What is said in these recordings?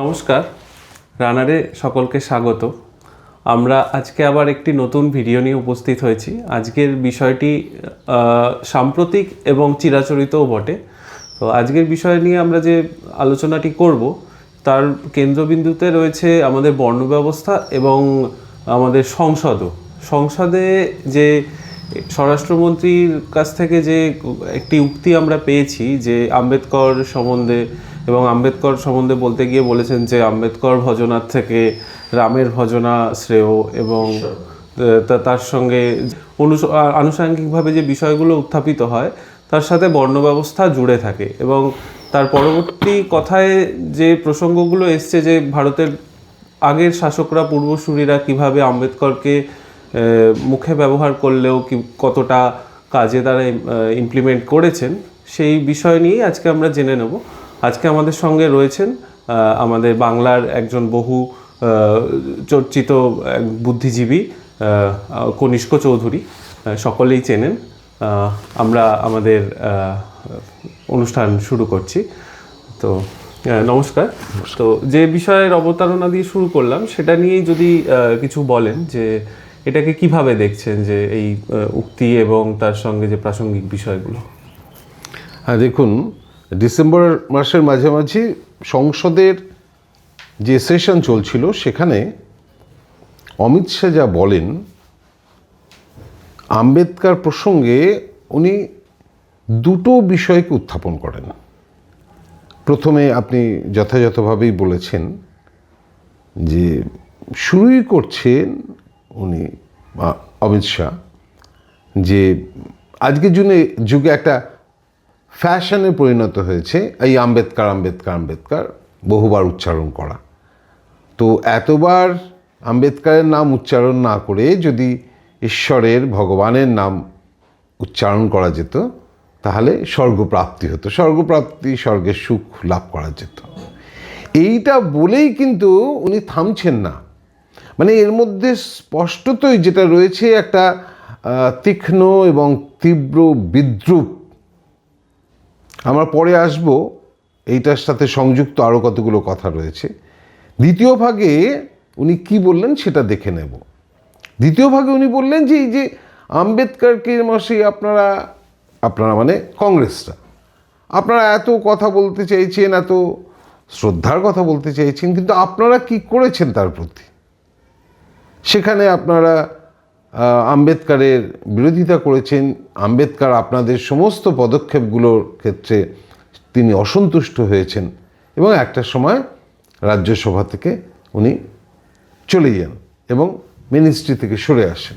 নমস্কার, রানারে সকলকে স্বাগত। আমরা আজকে আবার একটি নতুন ভিডিও নিয়ে উপস্থিত হয়েছি। আজকের বিষয়টি সাম্প্রতিক এবং চিরাচরিতও বটে। তো আজকের বিষয় নিয়ে আমরা যে আলোচনাটি করব, তার কেন্দ্রবিন্দুতে রয়েছে আমাদের বর্ণ ব্যবস্থা এবং আমাদের সংসদও। সংসদে যে স্বরাষ্ট্রমন্ত্রীর কাছ থেকে যে একটি উক্তি আমরা পেয়েছি যে আম্বেদকর সম্বন্ধে এবং আম্বেদকর সম্বন্ধে বলতে গিয়ে বলেছেন যে আম্বেদকর ভজনার থেকে রামের ভজনা শ্রেয় এবং তার সঙ্গে আনুষঙ্গিকভাবে যে বিষয়গুলো উত্থাপিত হয় তার সাথে বর্ণ ব্যবস্থা জুড়ে থাকে এবং তার পরবর্তী কথায় যে প্রসঙ্গগুলো এসছে যে ভারতের আগের শাসকরা পূর্বসূরীরা কীভাবে আম্বেদকরকে মুখে ব্যবহার করলেও কি কতটা কাজে তারা ইমপ্লিমেন্ট করেছেন সেই বিষয় নিয়েই আজকে আমরা জেনে নেব। আজকে আমাদের সঙ্গে রয়েছেন আমাদের বাংলার একজন বহু চর্চিত বুদ্ধিজীবী কনিষ্ক চৌধুরী সকলেই চেনেন। আমরা আমাদের অনুষ্ঠান শুরু করছি। তো নমস্কার। তো যে বিষয়ের অবতারণা দিয়ে শুরু করলাম সেটা নিয়েই যদি কিছু বলেন যে এটাকে কীভাবে দেখছেন যে এই উক্তি এবং তার সঙ্গে যে প্রাসঙ্গিক বিষয়গুলো? হ্যাঁ দেখুন ডিসেম্বর মাসের মাঝামাঝি সংসদের যে সেশন চলছিল, সেখানে অমিত শাহ যা বলেন, আম্বেদকর প্রসঙ্গে উনি দুটো বিষয়কে উত্থাপন করেন। প্রথমে আপনি যথাযথভাবেই বলেছেন যে শুরুই করছেন উনি অমিত শাহ, যে আজকের জুনে যুগে একটা ফ্যাশনে পরিণত হয়েছে এই আম্বেদকার আম্বেদকার আম্বেদকার বহুবার উচ্চারণ করা। তো এতবার আম্বেদকারের নাম উচ্চারণ না করে যদি ঈশ্বরের, ভগবানের নাম উচ্চারণ করা যেত, তাহলে স্বর্গপ্রাপ্তি হতো। স্বর্গপ্রাপ্তি, স্বর্গের সুখ লাভ করা যেত। এইটা বলেই কিন্তু উনি থামছেন না। মানে এর মধ্যে স্পষ্টতই যেটা রয়েছে একটা তীক্ষ্ণ এবং তীব্র বিদ্রুপ আমরা পরে আসব। এইটার সাথে সংযুক্ত আরও কতগুলো কথা রয়েছে। দ্বিতীয় ভাগে উনি কি বললেন সেটা দেখে নেব। দ্বিতীয় ভাগে উনি বললেন যে, এই যে আম্বেদকরকে মাসে আপনারা আপনারা মানে কংগ্রেসটা আপনারা এত কথা বলতে চাইছেন, এত শ্রদ্ধার কথা বলতে চাইছেন, কিন্তু আপনারা কি করেছেন তার প্রতি? সেখানে আপনারা আম্বেদকারের বিরোধিতা করেছেন। আম্বেদকার আপনাদের সমস্ত পদক্ষেপগুলোর ক্ষেত্রে তিনি অসন্তুষ্ট হয়েছেন এবং একটা সময় রাজ্যসভা থেকে উনি চলে যান এবং মিনিস্ট্রি থেকে সরে আসেন।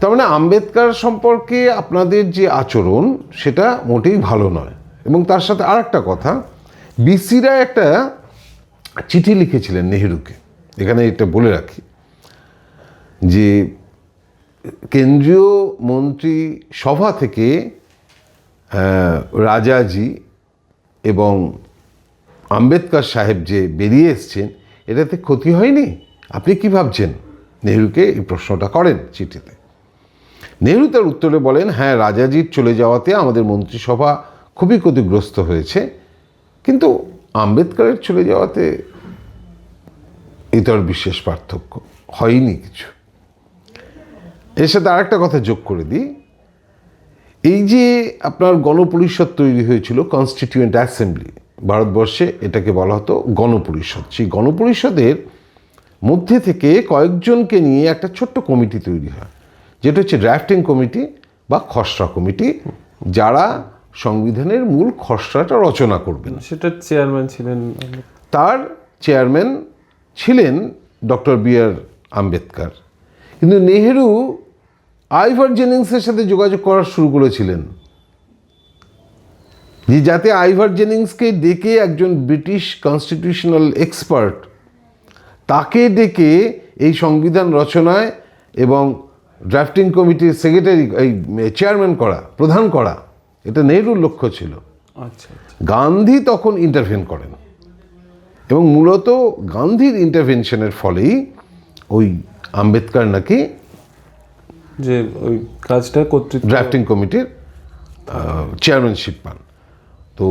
তার মানে আম্বেদকার সম্পর্কে আপনাদের যে আচরণ, সেটা মোটেই ভালো নয়। এবং তার সাথে আর একটা কথা, বিসিরা একটা চিঠি লিখেছিলেন নেহেরুকে। এখানে এটা বলে রাখি যে কেন্দ্রীয় মন্ত্রী সভা থেকে রাজাজি এবং আম্বেদকর সাহেব যে বেরিয়ে এসছেন, এটাতে ক্ষতি হয়নি? আপনি কি ভাবছেন? নেহরুকে এই প্রশ্নটা করেন চিঠিতে। নেহরু তার উত্তরে বলেন হ্যাঁ রাজাজির চলে যাওয়াতে আমাদের মন্ত্রিসভা খুবই ক্ষতিগ্রস্ত হয়েছে, কিন্তু আম্বেদকরের চলে যাওয়াতে এটার বিশেষ পার্থক্য হয়নি কিছু। এর সাথে আরেকটা কথা যোগ করে দিই। এই যে আপনার গণপরিষদ তৈরি হয়েছিল কনস্টিটিউয়েন্ট অ্যাসেম্বলি ভারতবর্ষে এটাকে বলা হতো গণপরিষদ। সেই গণপরিষদের মধ্যে থেকে কয়েকজনকে নিয়ে একটা ছোট্ট কমিটি তৈরি হয় যেটা হচ্ছে ড্রাফটিং কমিটি বা খসড়া কমিটি যারা সংবিধানের মূল খসড়াটা রচনা করবেন। সেটার চেয়ারম্যান ছিলেন। তার চেয়ারম্যান ছিলেন ডক্টর বি আর আম্বেদকর। কিন্তু নেহেরু আইভার জেনিংসের সাথে যোগাযোগ করা শুরু করেছিলেন যে যাতে আইভার জেনিংসকে ডেকে একজন ব্রিটিশ কনস্টিটিউশনাল এক্সপার্ট তাকে ডেকে এই সংবিধান রচনায় এবং ড্রাফটিং কমিটির সেক্রেটারি এই চেয়ারম্যান করা প্রধান করা এটা নেহরুর লক্ষ্য ছিল আচ্ছা আচ্ছা। গান্ধী তখন ইন্টারভেন করেন এবং মূলত গান্ধীর ইন্টারভেনশনের ফলেই ওই আম্বেদকর নাকি যে ওই কাজটা কর্তৃত্ব ড্রাফটিং কমিটির চেয়ারম্যানশিপ পান। তো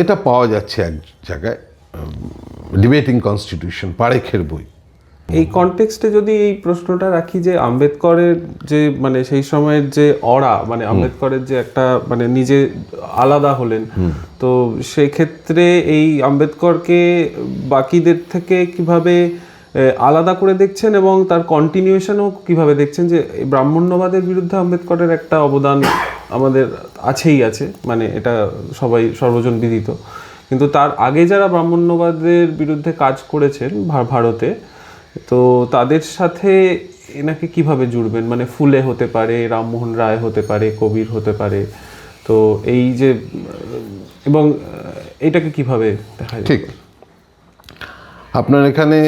এটা পাওয়া যাচ্ছে এক জায়গায় ডিবেটিং কনস্টিটিউশন পারেখের বই। এই কনটেক্সটে যদি এই প্রশ্নটা রাখি যে আম্বেদকরের যে মানে সেই সময়ের যে অরা মানে আম্বেদকরের যে একটা মানে নিজে আলাদা হলেন তো সেক্ষেত্রে এই আম্বেদকরকে বাকিদের থেকে কীভাবে আলাদা করে দেখছেন এবং তার কন্টিনিউশনও কীভাবে দেখছেন যে ব্রাহ্মণ্যবাদের বিরুদ্ধে আম্বেদকরের একটা অবদান আমাদের আছেই আছে মানে এটা সবাই সর্বজন বিদিত। কিন্তু তার আগে যারা ব্রাহ্মণ্যবাদের বিরুদ্ধে কাজ করেছেন ভারতে, তো তাদের সাথে এনাকে কীভাবে জুড়বেন? মানে ফুলে হতে পারে, রামমোহন রায় হতে পারে, কবির হতে পারে, তো এই যে, এবং এটাকে কীভাবে দেখা ঠিক। আপনার এখানে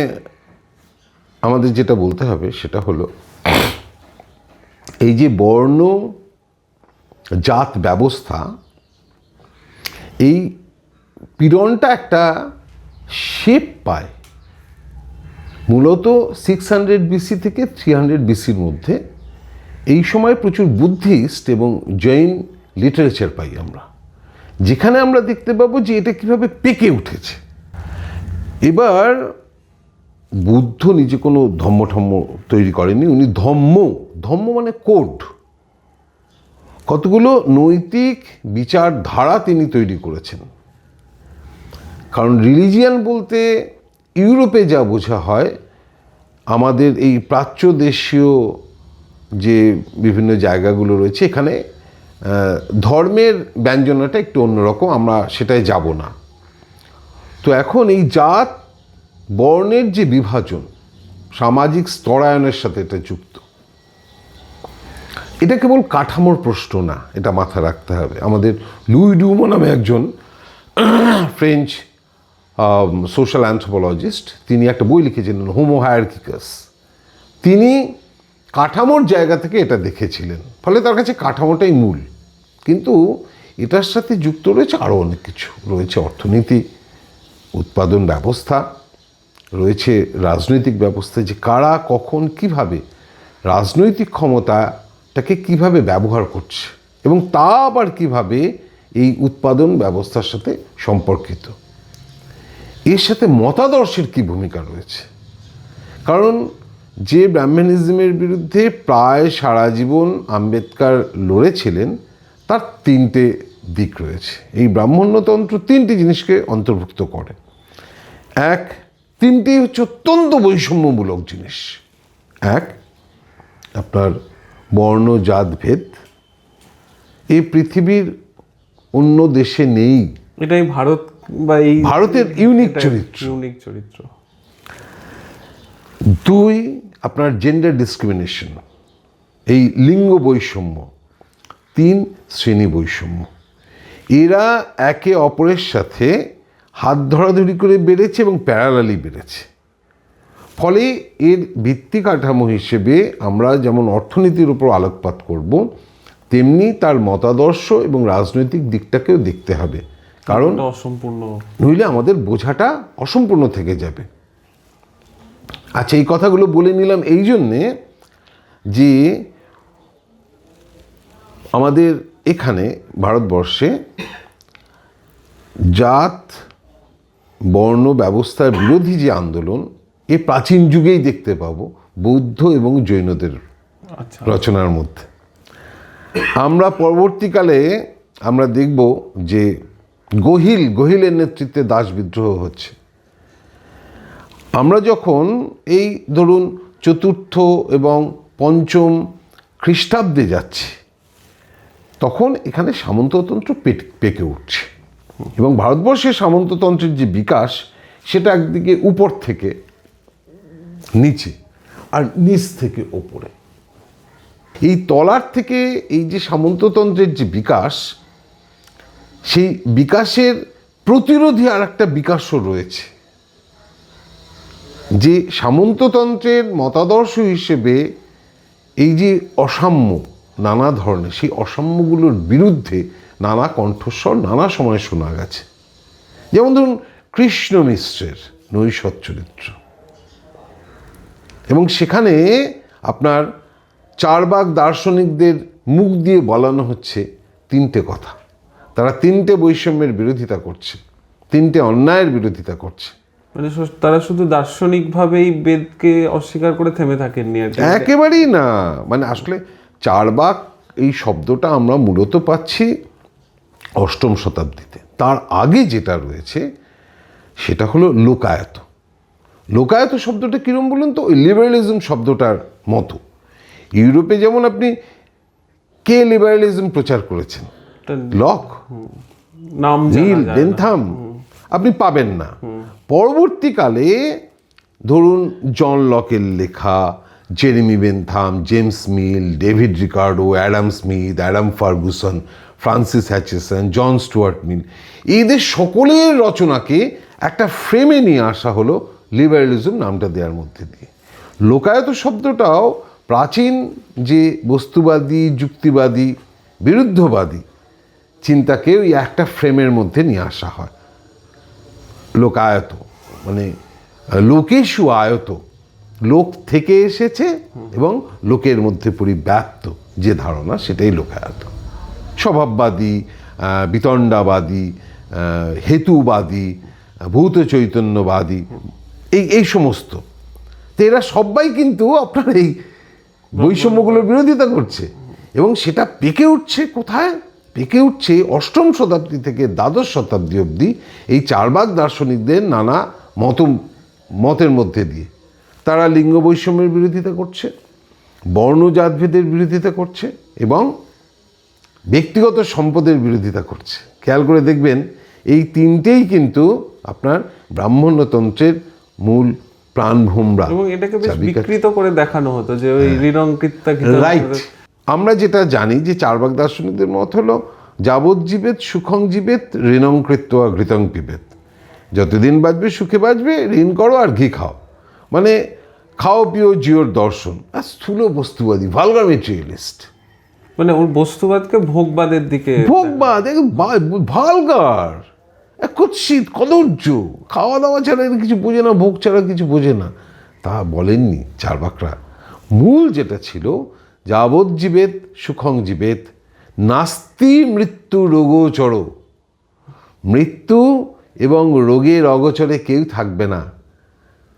আমাদের যেটা বলতে হবে সেটা হলো, এই যে বর্ণ জাত ব্যবস্থা, এই পীড়নটা একটা শেপ পায়। মূলত সিক্স হান্ড্রেড বিসি থেকে থ্রি হান্ড্রেড বিসির মধ্যে এই সময় প্রচুর বুদ্ধিস্ট এবং জৈন লিটারেচার পাই আমরা। যেখানে আমরা দেখতে পাবো যে এটা কীভাবে পেকে উঠেছে। এবার বুদ্ধ নিজে কোনো ধম্ম ঠম্ম তৈরি করেনি উনি ধম্ম ধম্ম মানে কোড। কতগুলো নৈতিক বিচারধারা তিনি তৈরি করেছেন। কারণ রিলিজিয়ান বলতে ইউরোপে যা বোঝা হয়, আমাদের এই প্রাচ্য দেশীয় যে বিভিন্ন জায়গাগুলো রয়েছে, এখানে ধর্মের ব্যঞ্জনাটা একটু অন্যরকম, আমরা সেটাই যাব না। তো এখন এই জাত বর্ণের যে বিভাজন সামাজিক স্তরায়নের সাথে এটা যুক্ত। এটা কেবল কাঠামোর প্রশ্ন না, এটা মাথায় রাখতে হবে। আমাদের লুই ডুমো নামে একজন ফ্রেঞ্চ সোশ্যাল অ্যান্থ্রোপোলজিস্ট তিনি একটা বই লিখেছিলেন হোমো হায়ারকিকাস তিনি কাঠামোর জায়গা থেকে এটা দেখেছিলেন, ফলে তার কাছে কাঠামোটাই মূল। কিন্তু এটার সাথে যুক্ত রয়েছে আরও অনেক কিছু। রয়েছে অর্থনীতি, উৎপাদন ব্যবস্থা রয়েছে রাজনৈতিক ব্যবস্থা যে কারা, কখন, কীভাবে, রাজনৈতিক ক্ষমতাটাকে কীভাবে ব্যবহার করছে এবং তা আবার কীভাবে এই উৎপাদন ব্যবস্থার সাথে সম্পর্কিত। এর সাথে মতাদর্শের কি ভূমিকা রয়েছে? কারণ যে ব্রাহ্মণিজমের বিরুদ্ধে প্রায় সারা জীবন আম্বেদকর লড়েছিলেন, তার তিনটে দিক রয়েছে। এই ব্রাহ্মণ্যতন্ত্র তিনটি জিনিসকে অন্তর্ভুক্ত করে। এক তিনটি হচ্ছে অত্যন্ত বৈষম্যমূলক জিনিস। এক আপনার বর্ণ জাত ভেদ এই পৃথিবীর অন্য দেশে নেই। এটাই ভারত বা এই ভারতের ইউনিক চরিত্র। ইউনিক চরিত্র। দুই আপনার জেন্ডার ডিসক্রিমিনেশন এই লিঙ্গ বৈষম্য। তিন শ্রেণি বৈষম্য। এরা একে অপরের সাথে হাত ধরাধরি করে বেড়েছে এবং প্যারালালি বেড়েছে। ফলে এর ভিত্তি কাঠামো হিসেবে আমরা যেমন অর্থনীতির উপর আলোকপাত করব তেমনি তার মতাদর্শ এবং রাজনৈতিক দিকটাকেও দেখতে হবে। কারণ অসম্পূর্ণ। নইলে আমাদের বোঝাটা অসম্পূর্ণ থেকে যাবে। আচ্ছা এই কথাগুলো বলে নিলাম এই জন্যে যে আমাদের এখানে ভারতবর্ষে জাত বর্ণ ব্যবস্থার বিরোধী যে আন্দোলন এ প্রাচীন যুগেই দেখতে পাবো বৌদ্ধ এবং জৈনদের আচ্ছা। রচনার মধ্যে। আমরা পরবর্তীকালে আমরা দেখব যে গহিল গহিলের নেতৃত্বে দাস বিদ্রোহ হচ্ছে। আমরা যখন এই ধরুন চতুর্থ এবং পঞ্চম খ্রিস্টাব্দে যাচ্ছি তখন এখানে সামন্ততন্ত্র পেকে উঠছে। এবং ভারতবর্ষের সামন্ততন্ত্রের যে বিকাশ, সেটা একদিকে উপর থেকে নিচে আর নিচ থেকে ওপরে। এই তলার থেকে এই যে সামন্ততন্ত্রের যে বিকাশ, সেই বিকাশের প্রতিরোধী আর একটা বিকাশও রয়েছে। যে সামন্ততন্ত্রের মতাদর্শ হিসেবে এই যে অসাম্য, নানা ধরনের সেই অসাম্যগুলোর বিরুদ্ধে নানা কণ্ঠস্বর নানা সময় শোনা গেছে। যেমন ধরুন কৃষ্ণ মিশ্রের নৈশৎ চরিত্র। এবং সেখানে আপনার চারবাগ দার্শনিকদের মুখ দিয়ে বলানো হচ্ছে তিনটে কথা। তারা তিনটে বৈষম্যের বিরোধিতা করছে তিনটে অন্যায়ের বিরোধিতা করছে। মানে তারা শুধু দার্শনিকভাবেই বেদকে অস্বীকার করে থেমে থাকেননি আর একেবারেই না। মানে আসলে চারবাক এই শব্দটা আমরা মূলত পাচ্ছি অষ্টম শতাব্দীতে। তার আগে যেটা রয়েছে সেটা হলো লোকায়ত। লোকায়ত শব্দটা কীরকম বলুন তো? ওই লিবারালিজম শব্দটার মতো। ইউরোপে যেমন আপনি কে লিবারালিজম প্রচার করেছেন? লক নাম নীল বেনথাম আপনি পাবেন না। পরবর্তীকালে ধরুন জন লকের লেখা Jeremy Bentham James Mill David Ricardo Adam Smith Adam Ferguson Francis Hutcheson John Stuart Mill এদের সকলের রচনাকে একটা ফ্রেমে নিয়ে আসা হলো লিবারালিজম নামটা দেওয়ার মধ্যে দিয়ে। লোকায়ত শব্দটাও প্রাচীন যে বস্তুবাদী, যুক্তিবাদী, বিরুদ্ধবাদী চিন্তাকে ওই একটা ফ্রেমের মধ্যে নিয়ে আসা হয়। লোকায়ত মানে লোকেশু আয়ত, লোক থেকে এসেছে এবং লোকের মধ্যে পরিব্যাপ্ত যে ধারণা সেটাই লোকায়ত। স্বভাববাদী বিতণ্ডাবাদী হেতুবাদী ভূত চৈতন্যবাদী এই এই সমস্ত। তো এরা সবাই কিন্তু আপনার এই বৈষম্যগুলোর বিরোধিতা করছে। এবং সেটা পেকে উঠছে কোথায়? পেকে উঠছে অষ্টম শতাব্দী থেকে দ্বাদশ শতাব্দী অবধি এই চারবাগ দার্শনিকদের নানা মত মতের মধ্যে দিয়ে। তারা লিঙ্গ বৈষম্যের বিরোধিতা করছে বর্ণজাতভেদের বিরোধিতা করছে এবং ব্যক্তিগত সম্পদের বিরোধিতা করছে। খেয়াল করে দেখবেন এই তিনটেই কিন্তু আপনার ব্রাহ্মণ্যতন্ত্রের মূল প্রাণভোমরা এবং এটাকে বেশ বিকৃত করে দেখানো হতো যে ওই ঋণঙ্কৃতা রাইট আমরা যেটা জানি যে চারবাক দার্শনিকদের মত হলো যাবজ্জীবেত সুখং জীবেত ঋণং কৃত্য ঘৃতং পিবেত যতদিন বাঁচবে সুখে বাঁচবে ঋণ করো আর ঘি খাও। মানে খাও পিও জিওর দর্শন। আর স্থূল বস্তুবাদী ভালগার মেটেরিয়ালিস্ট মানে ওর বস্তুবাদকে ভোগবাদের দিকে ভোগবাদ ভালগার। কুৎসিত কদর্য খাওয়া দাওয়া ছাড়া কিছু বোঝে না, ভোগ ছাড়া কিছু বোঝে না। তা বলেননি চারবাকরা। মূল যেটা ছিল যাবজ্জীবেত সুখং জীবেত, নাস্তি মৃত্যু রোগোচর মৃত্যু এবং রোগের অগোচরে কেউ থাকবে না।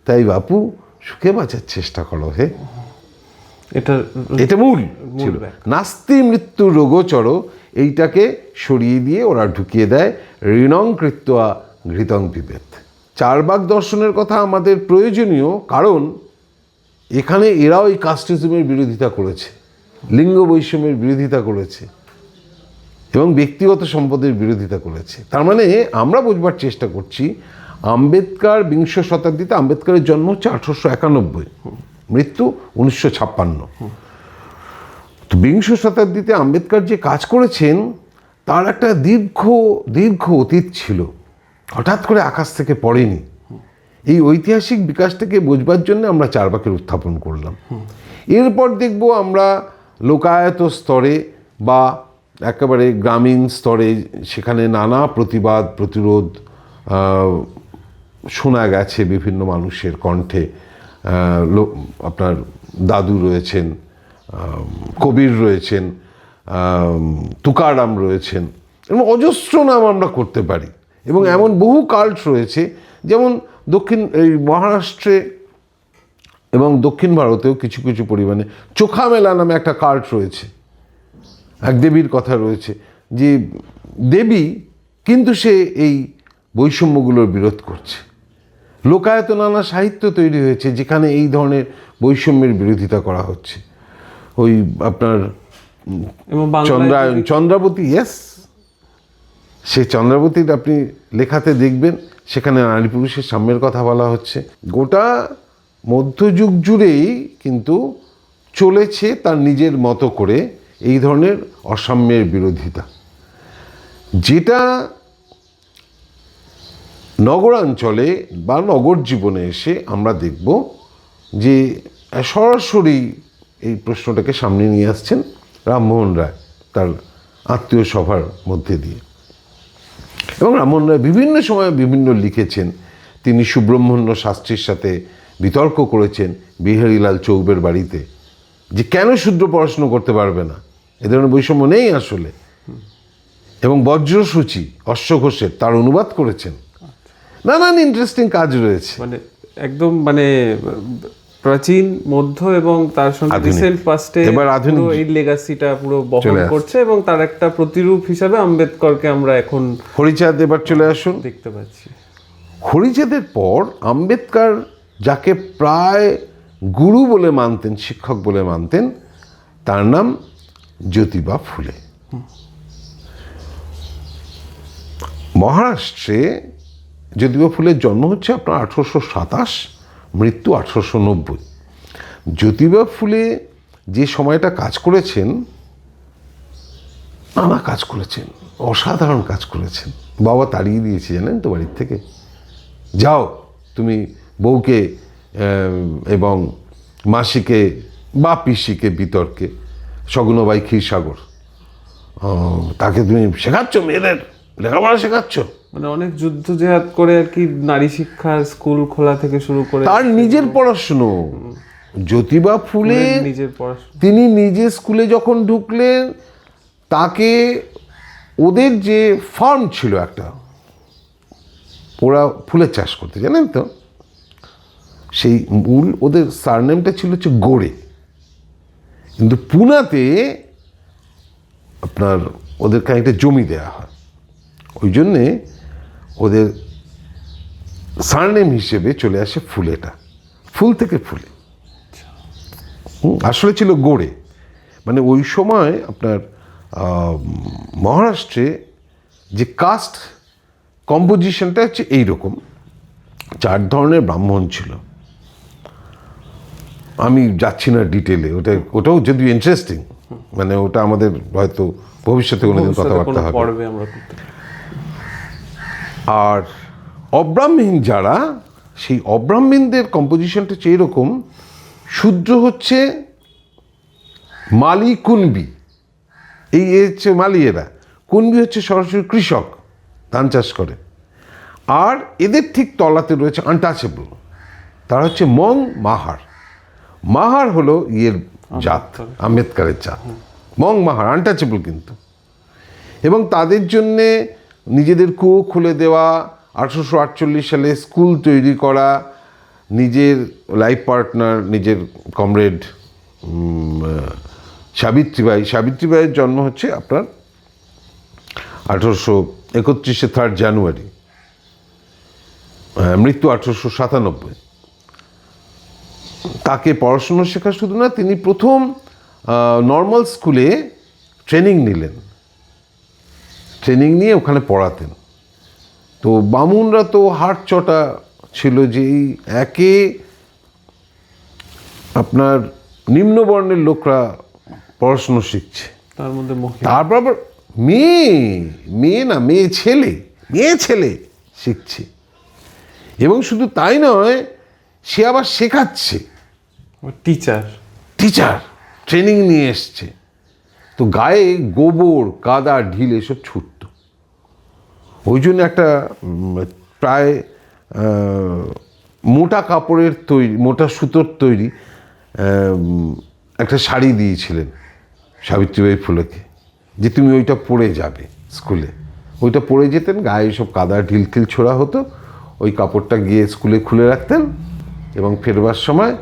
তাই বাপু, সুখে বাঁচার চেষ্টা করো, হে। এটা এটা মূল ছিল। নাস্তি মৃত্যু রোগোচর এইটাকে সরিয়ে দিয়ে ওরা ঢুকিয়ে দেয় ঋণং কৃত্বা ঘৃতং পিবেত চারবাক দর্শনের কথা আমাদের প্রয়োজনীয় কারণ এখানে এরাও এই কাস্টিজমের বিরোধিতা করেছে লিঙ্গ বৈষম্যের বিরোধিতা করেছে এবং ব্যক্তিগত সম্পদের বিরোধিতা করেছে। তার মানে আমরা বোঝবার চেষ্টা করছি আম্বেদকার বিংশ শতাব্দীতে আম্বেদকারের জন্ম হচ্ছে আঠারোশো একানব্বই। মৃত্যু উনিশশো ছাপ্পান্ন। তো বিংশ শতাব্দীতে আম্বেদকর যে কাজ করেছেন, তার একটা দীর্ঘ দীর্ঘ অতীত ছিল। হঠাৎ করে আকাশ থেকে পড়েনি। এই ঐতিহাসিক বিকাশটাকে বোঝবার জন্য আমরা চারবাকের উত্থাপন করলাম। এরপর দেখব আমরা লোকায়ত স্তরে বা একেবারে গ্রামীণ স্তরে সেখানে নানা প্রতিবাদ, প্রতিরোধ শোনা গেছে বিভিন্ন মানুষের কণ্ঠে। আপনার দাদু রয়েছেন কবির রয়েছেন তুকারাম রয়েছেন, এবং অজস্র নাম আমরা করতে পারি। এবং এমন বহু কাল্ট রয়েছে, যেমন দক্ষিণ, এই মহারাষ্ট্রে এবং দক্ষিণ ভারতেও কিছু কিছু পরিমাণে চোখা মেলা নামে একটা কাল্ট রয়েছে। এক দেবীর কথা রয়েছে যে দেবী কিন্তু সে এই বৈষম্যগুলোর বিরোধ করছে। লোকায়ত নানা সাহিত্য তৈরি হয়েছে যেখানে এই ধরনের বৈষম্যের বিরোধিতা করা হচ্ছে। ওই আপনার চন্দ্রায়ন চন্দ্রাবতী ইয়েস সে চন্দ্রাবতীর আপনি লেখাতে দেখবেন সেখানে নারী পুরুষের সাম্যের কথা বলা হচ্ছে। গোটা মধ্যযুগ জুড়েই কিন্তু চলেছে তার নিজের মতো করে এই ধরনের অসাম্যের বিরোধিতা। যেটা নগরাঞ্চলে বা নগর জীবনে এসে আমরা দেখব যে, সরাসরি এই প্রশ্নটাকে সামনে নিয়ে আসছেন রামমোহন রায়, তার আত্মীয় সভার মধ্যে দিয়ে। এবং রামমোহন রায় বিভিন্ন সময় বিভিন্ন লিখেছেন। তিনি সুব্রহ্মণ্য শাস্ত্রীর সাথে বিতর্ক করেছেন বিহারীলাল চৌবের বাড়িতে, যে কেন শুদ্র পড়াশুনো করতে পারবে না? এ ধরনের বৈষম্য নেই আসলে। এবং বজ্রসূচি অশ্ব ঘোষের তার অনুবাদ করেছেন। নানান ইন্টারেস্টিং কাজ রয়েছে। মানে একদম মানে প্রাচীন মধ্য এবং তার সঙ্গে রিসেন্ট পাস্টে এবার আধুনিক। এই লেগাসিটা পুরো বহন করছে এবং তার একটা প্রতিরূপ হিসাবে আম্বেদকরকে আমরা এখন হরিচাঁদ এবার চলে আসুন। দেখতে পাচ্ছি। হরিচাঁদের পর আম্বেদকর যাকে প্রায় গুরু বলে মানতেন শিক্ষক বলে মানতেন তার নাম জ্যোতিবা ফুলে। মহারাষ্ট্রে জ্যোতিবা ফুলের জন্ম হচ্ছে আপনার আঠারোশো সাতাশ, মৃত্যু আঠারোশো নব্বই। জ্যোতিবা ফুলে যে সময়টা কাজ করেছেন নানা কাজ করেছেন, অসাধারণ কাজ করেছেন। বাবা তাড়িয়ে দিয়েছে, জানেন তো বাড়ির থেকে? যাও, তুমি বউকে এবং মাসিকে, বা পিসিকে, বিতর্কে সগুনবাই ক্ষীরসাগর তাকে তুমি শেখাচ্ছ মেয়েদের? লেখাপড়া শেখাচ্ছ? মানে অনেক যুদ্ধ জেহাদ করে আর কি নারী শিক্ষা স্কুল খোলা থেকে শুরু করে তার নিজের পড়াশুনো। জ্যোতিবা ফুলে নিজের পড়াশোনা। তিনি নিজে স্কুলে যখন ঢুকলেন তাকে ওদের যে ফার্ম ছিল একটা ওরা ফুলের চাষ করতে জানেন তো? সেই মূল ওদের সারনেমটা ছিল হচ্ছে গোড়ে। কিন্তু পুনাতে আপনার ওদের খানিকটা জমি দেওয়া হয়। ওই জন্যে ওদের সারনেম হিসেবে চলে আসে ফুলেটা। ফুল থেকে ফুলে। আসলে ছিল গোড়ে। মানে ওই সময় আপনার মহারাষ্ট্রে যে কাস্ট কম্পোজিশনটা হচ্ছে এইরকম। চার ধরনের ব্রাহ্মণ ছিল। আমি যাচ্ছি না ডিটেলে ওটা ওটাও যদি ইন্টারেস্টিং মানে ওটা আমাদের হয়তো ভবিষ্যতে কোনোদিন কথাবার্তা হবে পর্বে আমরা করতে পারি। আর অব্রাহ্মীণ যারা সেই অব্রাহ্মীণদের কম্পোজিশনটা হচ্ছে এরকম। শূদ্র হচ্ছে মালি কুনবি। এই হচ্ছে মালি এরা। কুনবি হচ্ছে সরাসরি কৃষক ধান চাষ করে। আর এদের ঠিক তলাতে রয়েছে আনটাচেবল তারা হচ্ছে মং মাহার। মাহার হলো ইয়ের জাত আম্বেদকারের জাত। মং মাহার আনটাচেবল কিন্তু। এবং তাদের জন্যে নিজেদের কুয়ো খুলে দেওয়া, আঠারোশো আটচল্লিশ সালে স্কুল তৈরি করা, নিজের লাইফ পার্টনার, নিজের কমরেড সাবিত্রীবাই। সাবিত্রীবাইয়ের জন্ম হচ্ছে আপনার আঠারোশো একত্রিশে থার্ড জানুয়ারি মৃত্যু আঠারোশো সাতানব্বই। তাকে পড়াশুনো শেখা শুধু না, তিনি প্রথম নর্মাল স্কুলে ট্রেনিং নিলেন। ট্রেনিং নিয়ে ওখানে পড়াতেন। তো বামুনরা তো হাট চটা ছিল যে এই একে আপনার নিম্নবর্ণের লোকরা পড়াশুনো শিখছে। তার মধ্যে তারপর আবার মেয়ে মেয়ে না মেয়ে ছেলে মেয়ে ছেলে শিখছে। এবং শুধু তাই নয় সে আবার শেখাচ্ছে। টিচার টিচার ট্রেনিং নিয়ে এসছে। তো গায়ে গোবর কাদা ঢিল এসব ছুটত ওই জন্য একটা প্রায় মোটা কাপড়ের তৈরি, মোটা সুতোর তৈরি একটা শাড়ি দিয়েছিলেন সাবিত্রীবাই ফুলেকে, যে তুমি ওইটা পরে যাবে স্কুলে। ওইটা পরে যেতেন, গায়ে সব কাদা ঢিল টিল ছোড়া হতো, ওই কাপড়টা গিয়ে স্কুলে খুলে রাখতেন এবং ফেরবার সময়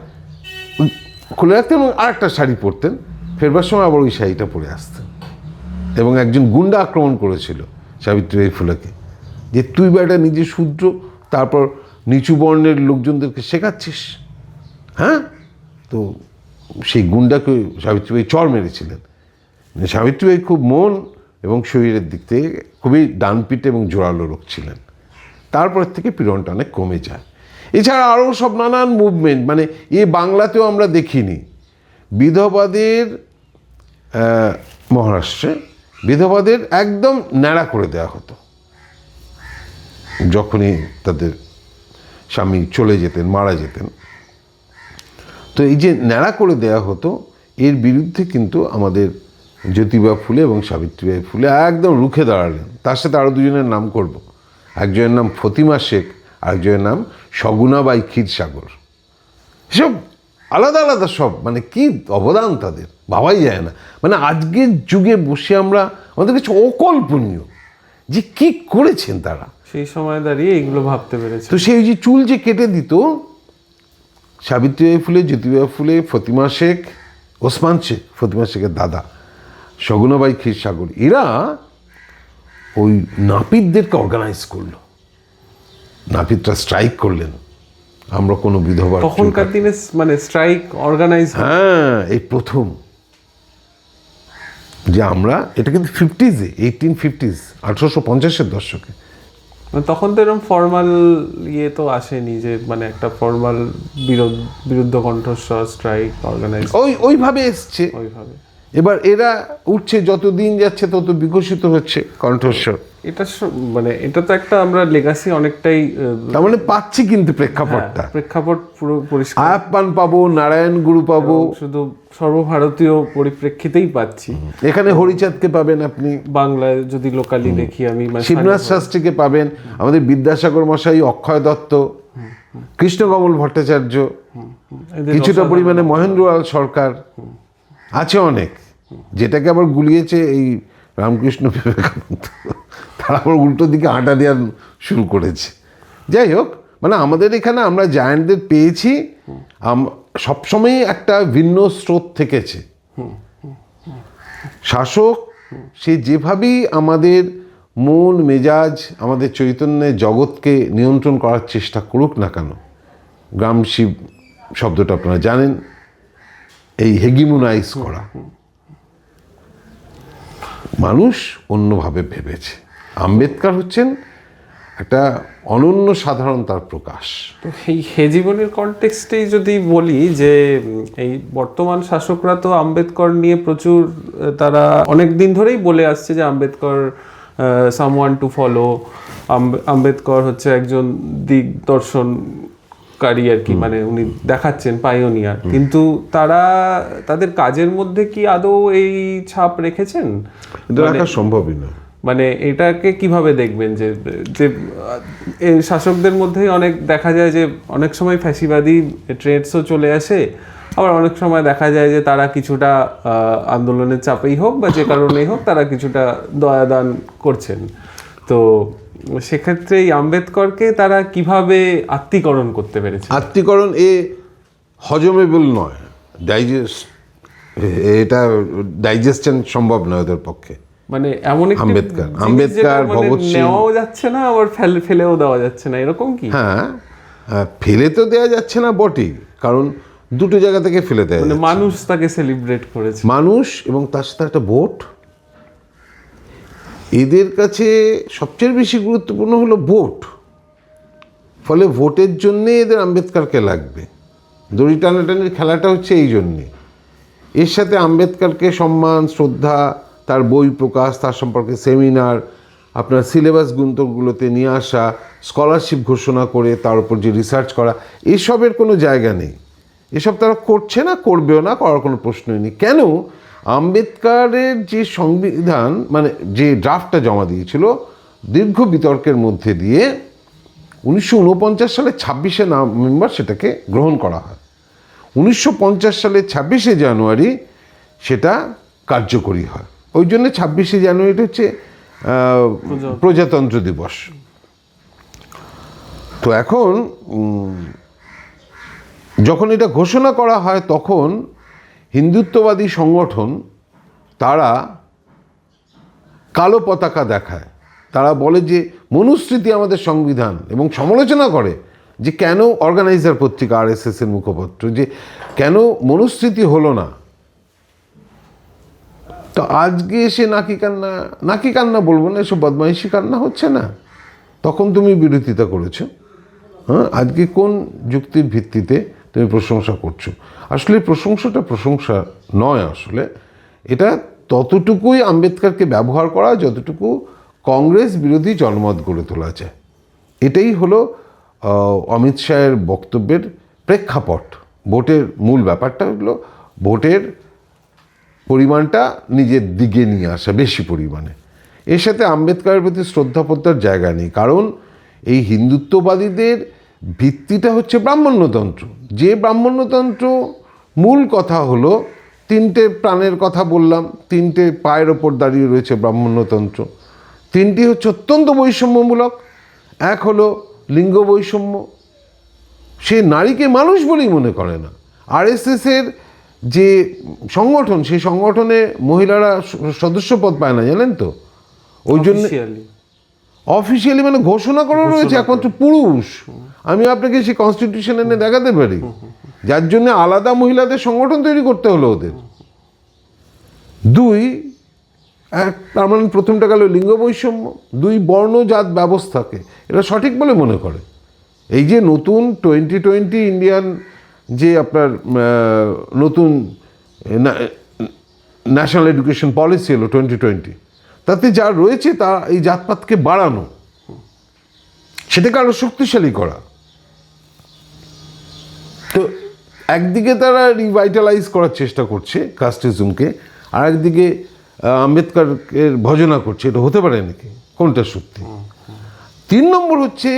খুলে রাখতেন এবং আরেকটা শাড়ি পরতেন, ফেরবার সময় আবার ওই শাড়িটা পরে আসতেন। এবং একজন গুন্ডা আক্রমণ করেছিল। সাবিত্রীবাই ফুলেকে। যে তুই বেটা নিজে শূদ্র তারপর নিচু বর্ণের লোকজনদেরকে শেখাচ্ছিস। হ্যাঁ? তো সেই গুন্ডাকে সাবিত্রীবাই চর মেরেছিলেন। মানে সাবিত্রীবাই খুব মন এবং শরীরের দিক থেকে খুবই ডানপিটে এবং জোরালো লোক ছিলেন। তারপর থেকে পীড়নটা অনেক কমে যায়। এছাড়া আরও সব নানান মুভমেন্ট মানে এ বাংলাতেও আমরা দেখিনি। বিধবাদের মহারাষ্ট্রে বিধবাদের একদম ন্যাড়া করে দেওয়া হতো। যখনই তাদের স্বামী চলে যেতেন, মারা যেতেন। তো এই যে ন্যাড়া করে দেওয়া হতো, এর বিরুদ্ধে কিন্তু আমাদের জ্যোতিবা ফুলে এবং সাবিত্রীবাই ফুলে একদম রুখে দাঁড়ালেন। তার সাথে আরও দুজনের নাম করব। একজনের নাম ফতিমা শেখ, আরেকজনের নাম সগুনাবাই ক্ষীরসাগর। এসব আলাদা আলাদা সব মানে কি অবদান তাদের? ভাবাই যায় না। মানে আজকের যুগে বসে আমরা আমাদের কাছে অকল্পনীয় যে কি করেছেন তারা। সেই সময় দাঁড়িয়ে এইগুলো ভাবতে পেরেছে। তো সেই যে চুল যে কেটে দিত সাবিত্রী ফুলে জ্যোতিবা ফুলে ফতিমা শেখ ওসমান শেখ ফতিমা শেখের দাদা সগুনাবাই ক্ষীরসাগর এরা ওই নাপিতদেরকে অর্গানাইজ করল। নাপিতরা স্ট্রাইক করলেন। আমরা কোনো বিধবা তখনকার দিনে মানে স্ট্রাইক অর্গানাইজ হ্যাঁ। এই প্রথম। যে আমরা এটা কিন্তু ফিফটিজে এইটিন ফিফটিজ আঠারোশো পঞ্চাশের দশকে। মানে তখন তো এরকম ফর্মাল ইয়ে তো আসেনি যে মানে একটা ফর্মাল বিরোধ বিরুদ্ধ কণ্ঠস্বর স্ট্রাইক অর্গানাইজ ওই ওইভাবে এসছে। ওইভাবে। এবার এরা উঠছে যত দিন যাচ্ছে তত বিকশিত হচ্ছে কণ্ঠস্বর। এটা মানে এটা তো একটা আমরা লেগাসি অনেকটাই তার মানে পাচ্ছি কিন্তু প্রেক্ষাপটটা। প্রেক্ষাপট পুরো পরিষ্কার। আয়াপ্পান পাবো নারায়ণ গুরু পাবো। শুধু সর্বভারতীয় পরিপ্রেক্ষিতেই পাচ্ছি। এখানে হরিচাঁদকে পাবেন আপনি। বাংলায় যদি লোকালি দেখি আমি মানে শিবনাথ শাস্ত্রীকে পাবেন। আমাদের বিদ্যাসাগর মশাই অক্ষয় দত্ত কৃষ্ণকমল ভট্টাচার্য কিছুটা পরিমাণে মহেন্দ্রলাল সরকার। আছে অনেক। যেটাকে আবার গুলিয়েছে এই রামকৃষ্ণ বিবেকানন্দ। আবার উল্টো দিকে আটা দেওয়ার শুরু করেছে। যাই হোক মানে আমাদের এখানে আমরা জায়ান্টদের পেয়েছি। সবসময়ই একটা ভিন্ন স্রোত থেকেছে। শাসক, সে যেভাবেই আমাদের মন, মেজাজ, আমাদের চৈতন্যের জগৎকে নিয়ন্ত্রণ করার চেষ্টা করুক না কেন, গ্রাম শিব শব্দটা আপনারা জানেন, এই হেগিমোনাইজ করা। মানুষ অন্যভাবে ভেবেছে। আম্বেদকর হচ্ছেন একটা অনন্য সাধারণ তার প্রকাশ। তো এই হে জীবনের কনটেক্সটেই যদি বলি যে এই বর্তমান শাসকরা তো আম্বেদকর নিয়ে প্রচুর তারা অনেক দিন ধরেই বলে আসছে যে Ambedkar someone to follow Ambedkar হচ্ছে একজন দিগদর্শনকারী আর কি মানে উনি দেখাচ্ছেন পাইওনিয়ার কিন্তু তারা তাদের কাজের মধ্যে কি আদৌ এই ছাপ রেখেছেন? এটা রাখা সম্ভবই নয়। মানে এটাকে কীভাবে দেখবেন যে যে এই শাসকদের মধ্যেই অনেক দেখা যায় যে, অনেক সময় ফ্যাসিবাদী ট্রেডসও চলে আসে। আবার অনেক সময় দেখা যায় যে, তারা কিছুটা আন্দোলনের চাপেই হোক বা যে কারণেই হোক, তারা কিছুটা দয়াদান করছেন। তো সেক্ষেত্রে এই আম্বেদকরকে তারা কীভাবে আত্মীকরণ করতে পেরেছে আত্মীকরণ এ হজমেবল নয় ডাইজেস্ট এটা ডাইজেশন সম্ভব নয় ওদের পক্ষে। মানে এমন আম্বেদকর, আম্বেদকর, মানে ভগৎ সিং। নেওয়াও যাচ্ছে না আবার ফেলে ফেলেও দেওয়া যাচ্ছে না এরকম কি? হ্যাঁ আহ, ফেলে তো দেওয়া যাচ্ছে না বটেই কারণ দুটো জায়গা থেকে ফেলে দেয় মানে মানুষ তাকে সেলিব্রেট করেছে। মানুষ এবং তার সাথে একটা ভোট। এদের কাছে সবচেয়ে বেশি গুরুত্বপূর্ণ হলো ভোট। ফলে ভোটের জন্যে এদের আম্বেদকরকে লাগবে। দড়ি টানাটানির খেলাটা হচ্ছে এই জন্যে। এর সাথে আম্বেদকরকে সম্মান শ্রদ্ধা তার বই প্রকাশ, তার সম্পর্কে সেমিনার আপনার সিলেবাস গ্রন্থগুলোতে নিয়ে আসা স্কলারশিপ ঘোষণা করে, তার উপর যে রিসার্চ করা, এসবের কোনো জায়গা নেই। এসব তারা করছে না, করবেও না, করার কোনো প্রশ্নই নেই। কেন? আম্বেদকারের যে সংবিধান মানে যে ড্রাফটটা জমা দিয়েছিল, দীর্ঘ বিতর্কের মধ্যে দিয়ে উনিশশো উনপঞ্চাশ সালে ছাব্বিশে নভেম্বর সেটাকে গ্রহণ করা হয়। উনিশশো পঞ্চাশ সালে ছাব্বিশে জানুয়ারি সেটা কার্যকরী হয়। ওই জন্য ছাব্বিশে জানুয়ারিটা হচ্ছে প্রজাতন্ত্র দিবস। তো এখন যখন এটা ঘোষণা করা হয় তখন হিন্দুত্ববাদী সংগঠন তারা কালো পতাকা দেখায়। তারা বলে যে মনুস্মৃতি আমাদের সংবিধান এবং সমালোচনা করে যে কেন অর্গানাইজার পত্রিকা আর এস এর মুখপত্র যে কেন মনুস্মৃতি হলো না। তো আজকে এসে নাকি কান্না নাকি কান্না বলব না, এসব বদমাইশি কান্না হচ্ছে না। তখন তুমি বিরোধিতা করেছ। হ্যাঁ আজকে কোন যুক্তির ভিত্তিতে তুমি প্রশংসা করছ? আসলে প্রশংসাটা প্রশংসা নয় আসলে। এটা ততটুকুই আম্বেদকরকে ব্যবহার করা, যতটুকু কংগ্রেস বিরোধী জনমত গড়ে তোলা যায় এটাই হলো অমিত শাহের বক্তব্যের প্রেক্ষাপট। ভোটের মূল ব্যাপারটা হলো, ভোটের পরিমাণটা নিজের দিকে নিয়ে আসা, বেশি পরিমাণে। এর সাথে আম্বেদকরের প্রতি শ্রদ্ধাপত্তার জায়গা নেই, কারণ এই হিন্দুত্ববাদীদের ভিত্তিটা হচ্ছে ব্রাহ্মণ্যতন্ত্র। যে ব্রাহ্মণ্যতন্ত্র মূল কথা হলো, তিনটে প্রাণের কথা বললাম, তিনটে পায়ের ওপর দাঁড়িয়ে রয়েছে ব্রাহ্মণ্যতন্ত্র। তিনটি হচ্ছে অত্যন্ত বৈষম্যমূলক, এক হলো লিঙ্গ বৈষম্য। সে নারীকে মানুষ বলেই মনে করে না। আরএসএসের যে সংগঠন সেই সংগঠনে মহিলারা সদস্য পদ পায় না জানেন তো? ওই জন্য অফিসিয়ালি মানে ঘোষণা করা রয়েছে একমাত্র পুরুষ। আমি আপনাকে সেই কনস্টিটিউশন এনে দেখাতে পারি। যার জন্য আলাদা মহিলাদের সংগঠন তৈরি করতে হলো ওদের। দুই এক তার মানে প্রথমটা গেল লিঙ্গ বৈষম্য। দুই বর্ণজাত ব্যবস্থাকে। এটা সঠিক বলে মনে করে। এই যে নতুন টোয়েন্টি টোয়েন্টি ইন্ডিয়ান যে আপনার নতুন ন্যাশনাল এডুকেশন পলিসি হলো টোয়েন্টি টোয়েন্টি তাতে যা রয়েছে তা এই জাতপাতকে বাড়ানো, সেটাকে আরও শক্তিশালী করা। তো একদিকে তারা রিভাইটালাইজ করার চেষ্টা করছে কাস্টিজমকে আর একদিকে আম্বেদকরের ভজনা করছে, এটা হতে পারে নাকি? কোনটা সত্যি? তিন নম্বর হচ্ছে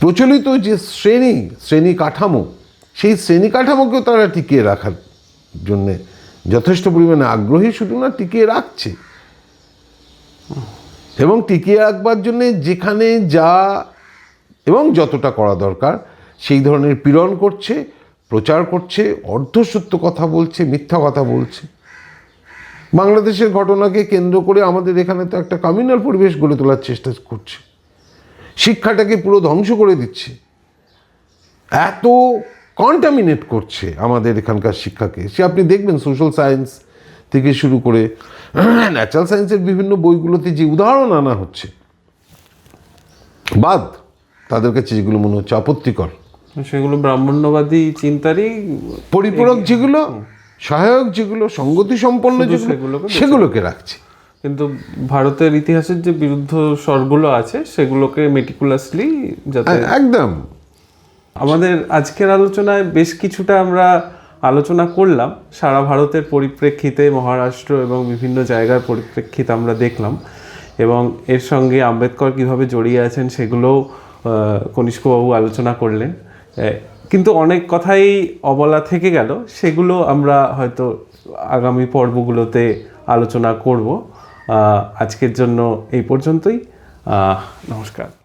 প্রচলিত যে শ্রেণি শ্রেণি কাঠামো, সেই শ্রেণি কাঠামোকেও তারা টিকিয়ে রাখার জন্যে যথেষ্ট পরিমাণে আগ্রহী শুধু না, টিকিয়ে রাখছে। এবং টিকিয়ে রাখবার জন্যে যেখানে যা এবং যতটা করা দরকার, সেই ধরনের পীড়ন করছে, প্রচার করছে, অর্ধসত্য কথা বলছে, মিথ্যা কথা বলছে। বাংলাদেশের ঘটনাকে কেন্দ্র করে আমাদের এখানে তো একটা কমিউনাল পরিবেশ গড়ে তোলার চেষ্টা করছে। শিক্ষাটাকে পুরো ধ্বংস করে দিচ্ছে। এত কন্টামিনেট করছে আমাদের এখানকার শিক্ষাকে। সে আপনি দেখবেন সোশ্যাল সায়েন্স থেকে শুরু করে ন্যাচারাল সায়েন্সের বিভিন্ন বইগুলোতে যে উদাহরণ আনা হচ্ছে বাদ তাদের কাছে যেগুলো মনে হচ্ছে আপত্তিকর। সেগুলো ব্রাহ্মণ্যবাদী চিন্তারই পরিপূরক যেগুলো সহায়ক যেগুলো সঙ্গতি সম্পন্ন যেগুলো সেগুলোকে রাখছে। কিন্তু ভারতের ইতিহাসের যে বিরুদ্ধ স্বরগুলো আছে সেগুলোকে মেটিকুলাসলি যাতে একদম। আমাদের আজকের আলোচনায় বেশ কিছুটা আমরা আলোচনা করলাম। সারা ভারতের পরিপ্রেক্ষিতে মহারাষ্ট্র এবং বিভিন্ন জায়গার পরিপ্রেক্ষিতে আমরা দেখলাম এবং এর সঙ্গে আম্বেদকর কীভাবে জড়িয়ে আছেন সেগুলোও কনিষ্কবাবু আলোচনা করলেন। কিন্তু অনেক কথাই অবলা থেকে গেল। সেগুলো আমরা হয়তো আগামী পর্বগুলোতে আলোচনা করব। আজকের জন্য এই পর্যন্তই। নমস্কার।